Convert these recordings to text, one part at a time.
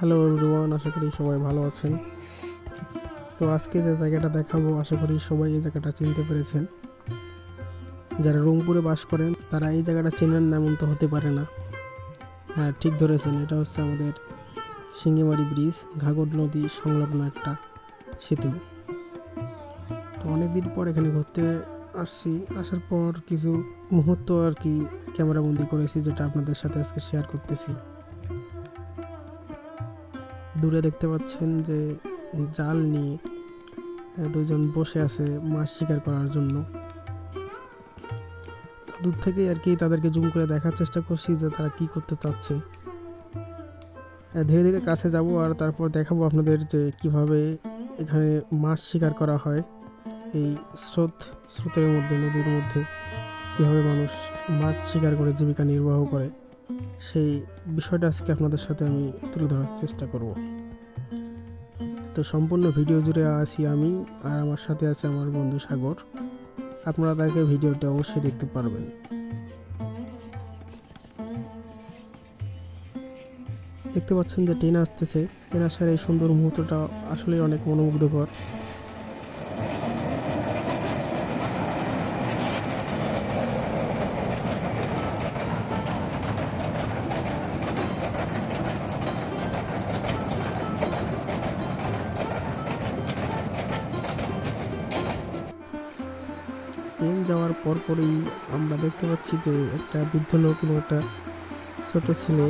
Hello everyone আশা করি সবাই ভালো আছেন। তো আজকে যে জায়গাটা দেখাবো, আশা করি সবাই এই জায়গাটা চিনতে পেরেছেন। যারা রংপুরে বাস করেন, তারা এই জায়গাটা চেনেন না, এমন তো হতে পারে না। হ্যাঁ ঠিক ধরেছেন, এটা হচ্ছে আমাদের সিঙ্গিমারি ব্রিজ, ঘাগর নদী সংলগ্ন একটা সেতু। তো অনেকদিন পর এখানে ঘুরতে আসছি, আসার পর কিছু মুহূর্ত আর কি ক্যামেরাবন্দি করেছি, যেটা আপনাদের সাথে আজকে শেয়ার করতেছি। দূরে দেখতে পাচ্ছেন যে জাল নিয়ে দুজন বসে আছে মাছ শিকার করার জন্য। দূর থেকে আর কি তাদেরকে জুম করে দেখার চেষ্টা করছি যে তারা কি করতে চাচ্ছে। ধীরে ধীরে কাছে যাব আর তারপর দেখাবো আপনাদের যে কীভাবে এখানে মাছ শিকার করা হয়। এই স্রোত, স্রোতের মধ্যে, নদীর মধ্যে কীভাবে মানুষ মাছ শিকার করে, জীবিকা নির্বাহ করে। সেই বিষয়টা আজকে আপনাদের সাথে আমি তুলে ধরার চেষ্টা করব। তো সম্পূর্ণ ভিডিও জুড়ে আছি আমি, আর আমার সাথে আছে আমার বন্ধু সাগর। আপনারা তাকে ভিডিওটা অবশ্যই দেখতে পারবেন। দেখতে পাচ্ছেন যে ট্রেন আসতেছে। ট্রেন আসার এই সুন্দর মুহূর্তটা আসলে অনেক মনোমুগ্ধকর। ট্রেন যাওয়ার পরপরই আমরা দেখতে পাচ্ছি যে একটা বৃদ্ধ লোক এবং একটা ছোট ছেলে,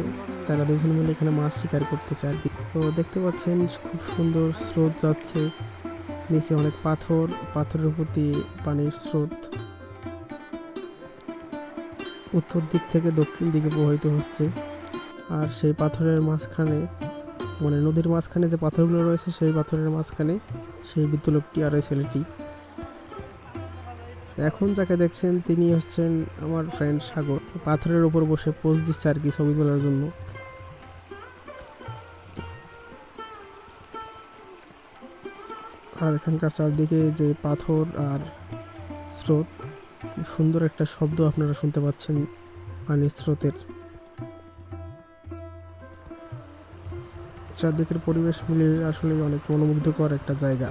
তারা দুজন মিলে এখানে মাছ শিকার করতেছে আর কি। তো দেখতে পাচ্ছেন খুব সুন্দর স্রোত যাচ্ছে। নিচে অনেক পাথর, পাথরের দিয়ে পানির স্রোত উত্তর দিক থেকে দক্ষিণ দিকে প্রবাহিত হচ্ছে। আর সেই পাথরের মাঝখানে মানে নদীর মাঝখানে যে পাথরগুলো রয়েছে, সেই পাথরের মাঝখানে সেই বৃদ্ধ লোকটি আর ওই ছেলেটি। এখন যাকে দেখছেন, তিনি হচ্ছেন আমার ফ্রেন্ড সাগর। পাথরের ওপর বসে পোজ দিচ্ছে আর কি ছবি তোলার জন্য। আর এখানকার চারদিকে যে পাথর আর স্রোত সুন্দর একটা শব্দ আপনারা শুনতে পাচ্ছেন পানির স্রোতের। চারদিকের পরিবেশ মিলে আসলে অনেক মনোমুগ্ধকর একটা জায়গা।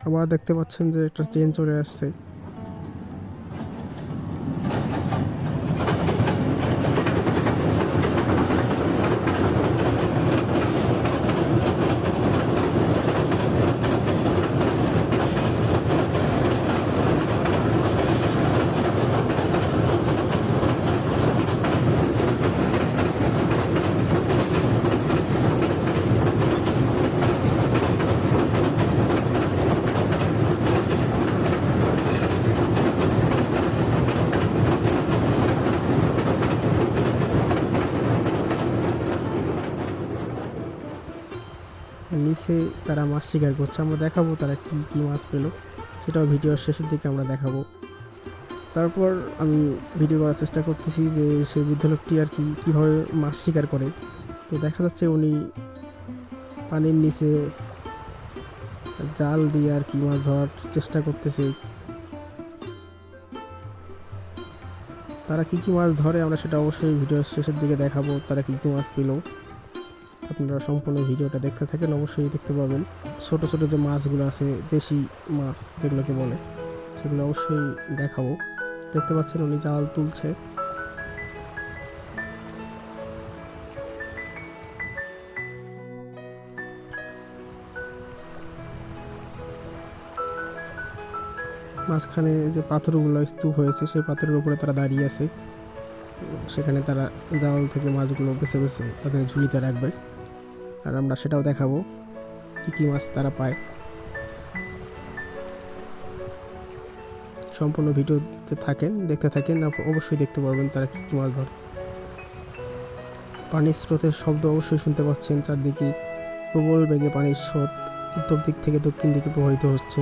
আবার দেখতে পাচ্ছেন যে একটা ট্রেন চলে আসছে। নিচে তারা মাছ শিকার করছে, আমরা দেখাবো তারা কি কি মাছ পেল। সেটাও ভিডিওর শেষের দিকে আমরা দেখাবো। তারপর আমি ভিডিও করার চেষ্টা করতেছি যে সেই বৃদ্ধ লোকটি আর কি কীভাবে মাছ শিকার করে। তো দেখা যাচ্ছে উনি পানির নিচে জাল দিয়ে আর কি মাছ ধরার চেষ্টা করতেছে। তারা কি কি মাছ ধরে আমরা সেটা অবশ্যই ভিডিওর শেষের দিকে দেখাবো, তারা কি কি মাছ পেল। আপনারা সম্পূর্ণ ভিডিওটা দেখতে থাকেন, অবশ্যই দেখতে পাবেন। ছোট ছোট যে মাছগুলো আছে, দেশি মাছ যেগুলোকে বলে, সেগুলো অবশ্যই দেখাবো। দেখতে পাচ্ছেন উনি জাল তুলছে। মাঝখানে যে পাথরগুলো স্তূপ হয়েছে, সেই পাথরের উপরে তারা দাঁড়িয়ে আছে। সেখানে তারা জাল থেকে মাছগুলো বেছে বেছে তাদের ঝুলিতে রাখবে। আর আমরা সেটাও দেখাবো কী কী মাছ তারা পায়। সম্পূর্ণ ভিডিওতে থাকেন, দেখতে থাকেন অবশ্যই দেখতে পারবেন তারা কী কী মাছ ধরে। পানির স্রোতের শব্দ অবশ্যই শুনতে পাচ্ছেন, চারদিকে প্রবল বেগে পানির স্রোত উত্তর দিক থেকে দক্ষিণ দিকে প্রবাহিত হচ্ছে।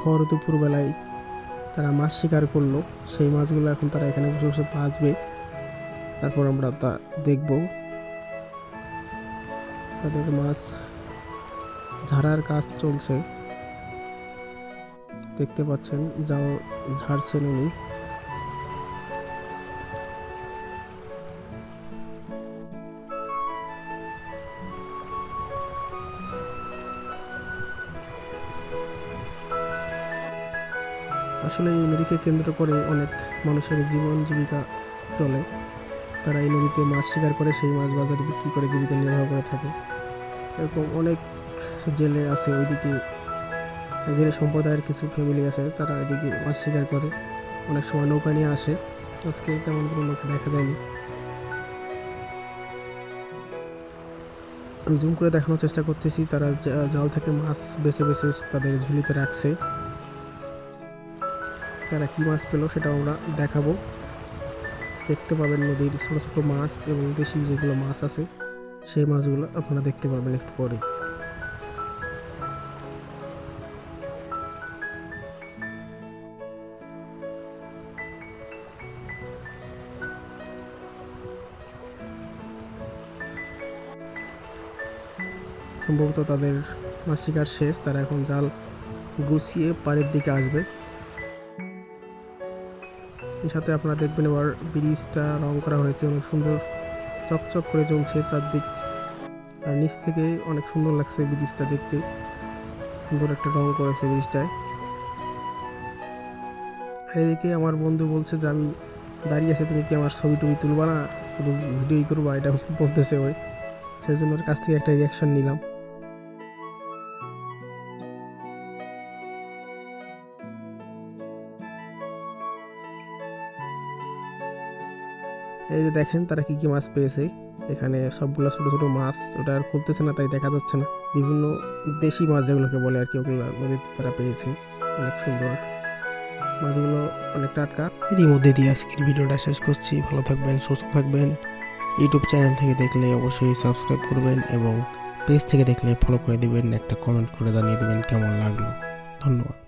ভর দুপুরবেলায় তারা মাছ শিকার করল, সেই মাছগুলো এখন তারা এখানে বসে বসে বাঁচবে তারপর আমরা তা দেখব। তাদের মাছ ঝাড়ার কাজ চলছে। দেখতে পাচ্ছেন, জাল ঝাড়ছেন উনি। আসলে এই নদীকে কেন্দ্র করে অনেক মানুষের জীবন জীবিকা চলে। তারা এই নদীতে মাছ শিকার করে, সেই মাছ বাজারে বিক্রি করে জীবিকা নির্বাহ করে থাকে। এরকম অনেক জেলে আছে ওইদিকে। জেলে সম্প্রদায়ের কিছু ফ্যামিলি আছে, তারা এদিকে মাছ শিকার করে। অনেক সময় নৌকা নিয়ে আসে। আজকে তেমন কোনো নৌকা দেখা যায়নি। আমি জুম করে দেখানোর চেষ্টা করতেছি, তারা জাল থেকে মাছ বেছে বেছে তাদের ঝুলিতে রাখছে। তারা কি মাছ পেল সেটাও আমরা দেখাবো। দেখতে পাবেন নদীর ছোটো ছোটো মাছ এবং দেশি যেগুলো মাছ আছে, সেই মাছগুলো আপনারা দেখতে পারবেন একটু পরে। সম্ভবত তাদের মাছ শিকার শেষ, তারা এখন জাল গুছিয়ে পাড়ের দিকে আসবে। এর সাথে আপনারা দেখবেন এবার ব্রিজটা রং করা হয়েছে অনেক সুন্দর চকচক করে চলছে চারদিক। আর নিচ থেকে অনেক সুন্দর লাগছে ব্রিজটা দেখতে। সুন্দর একটা রং করেছে ব্রিজটায়। আর এদিকে আমার বন্ধু বলছে যে, আমি দাঁড়িয়ে আছে, তুমি কি আমার ছবি টবি তুলবা না? শুধু ভিডিওই করবা? এটা বলতেছে ওই। সেই জন্য ওর কাছ থেকে একটা রিয়াকশন নিলাম। এই যে দেখেন তারা কী কী মাছ পেয়েছে। এখানে সবগুলো ছোট ছোট মাছ, ওটা আর খুলতেছে না, তাই দেখা যাচ্ছে না। বিভিন্ন দেশি মাছ যেগুলোকে বলে আর কি, ওগুলো নদীতে তারা পেয়েছে। অনেক সুন্দর। মাছগুলো অনেক টাটকা। এরই মধ্যে দিয়ে আজকের ভিডিওটা শেষ করছি। ভালো থাকবেন, সুস্থ থাকবেন। ইউটিউব চ্যানেল থেকে দেখলে অবশ্যই সাবস্ক্রাইব করবেন এবং পেজ থেকে দেখলে ফলো করে দিবেন, একটা কমেন্ট করে জানিয়ে দেবেন কেমন লাগল। ধন্যবাদ।